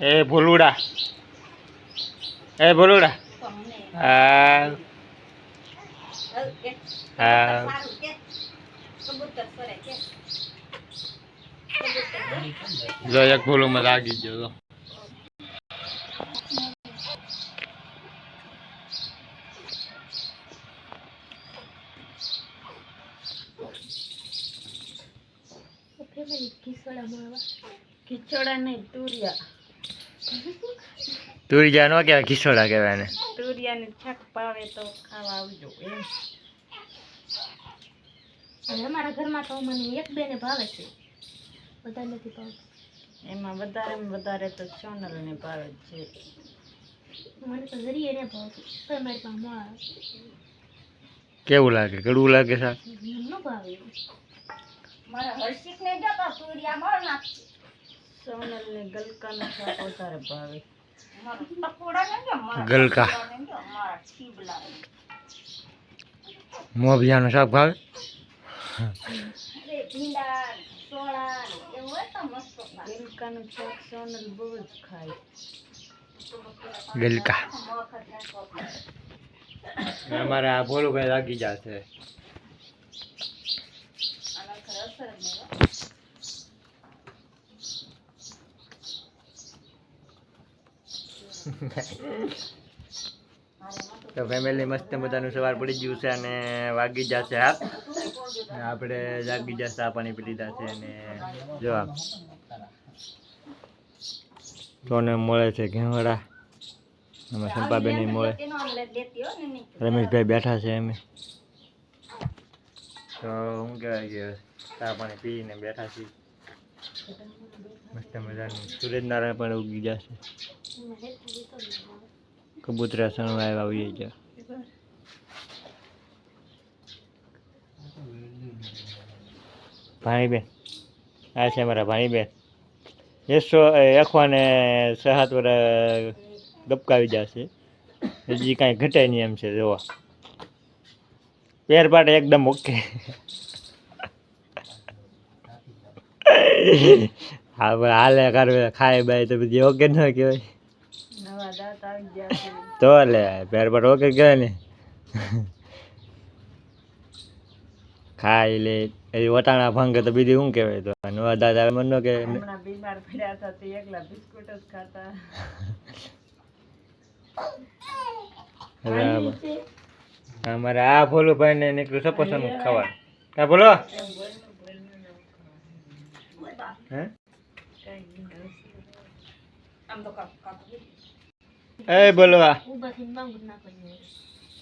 એ ભોલુડા. એ ભોલુડા. હા હા જો એક ભોલું માં લાગી ગયો ખીચોડા નહીં તુરિયા. તુરિયા નો કહેવાય ખીસોડા કહેવાય ને તુરિયાની છાક પાવે તો ખાવા આવજો એમ. અમારા ઘરમાં તો મને એક બે ને ભાવે છે. બધા નથી ભાવતું. એમાં વધારે ને વધારે તો સોનલ ને ભાવે છે. મને તો જરીએ ને ભાવતું. તો મારી પાસે કેવું લાગે? કડવું લાગે મને ન. સોનલ ને ગલકાનું શાક વધારે ભાવે. ગલકા. મોભિયાનું શાક ભાવે? ગલકાનું શાક સોનલ બહુ જ ખાય. ગલકા. અમારે આ બોલું કઈ લાગી જશે. તો ફેમિલી મસ્ત મજાનું સવાર પડી ગયું છે અને વાગી જશે હાથ આપણે જાગી જશે ચા પાણી પી લીધા છે અને જો તોને મળે છે ઘેવડા? એમાં શંપાબેન મળે. રમેશભાઈ બેઠા છે અમે તો શું કહેવાય કે ચા પાણી પીને બેઠા છીએ. મસ્ત મજાનું. સૂરજનારાયણ પણ ઉગી જશે કબૂતરા સણવા આવ્યા આવી ગયા ભાણીબેન, આ છે અમારા ભાણીબેન. એકસો એકવાને સાત વર્ષ ગપકાવી જશે હજી કાંઈ ઘટે નહીં એમ છે, જોવા. પેર પાટે એકદમ ઓકે. હા ભાઈ હાલે કરવે ખાય બાય તો બધી ઓકે ન કહેવાય. તો લે પેર પર ઓકે કહેવાય ને. ખાઈ લે એ વટાણા ભંગે તો બીજું શું કહેવાય તો? નવા દાદા મન કે બીમાર પડ્યા હતા તે એકલા બિસ્કુટ જ ખાતા. અમારે આ ભોલું ને નીકળ્યું સપોસન ખાવા હા બોલો. હે? એ બોલવા. જ.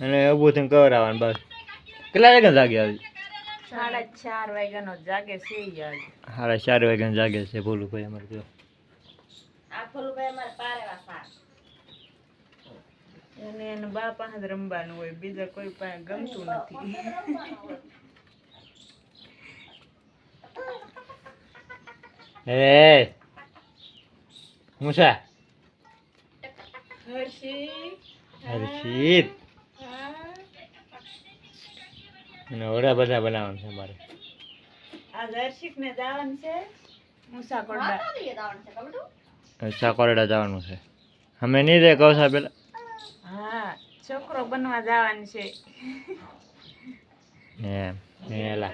અને ઊભું થઈને કવરાવાનું બસ. કેટલા વાગ્યા જાગે આવી સાડા ચાર વાગ્યાનો જાગે છે સાડા ચાર વાગ્યા જાગે છે બોલું ભાઈ અમારે તો. એને એને બા પાસે જ રમવાનું હોય બીજા કોઈ પાસે ગમતું નથી. હું છે? હર્ષિત. અને ઓડા બધા બનાવવાનું છે અમારે. આજ હર્ષિત ને જવાનું છે મુસા કોરડા જવાનું છે. અમે નહીં રે કહો સાહેબ પેલા. હા છોકરો બનવા જવાનું છે. એમ એલા.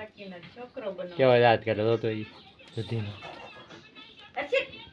છોકરો બનવા. કેવા યાદ કરે તો તો ઈ સુધીનો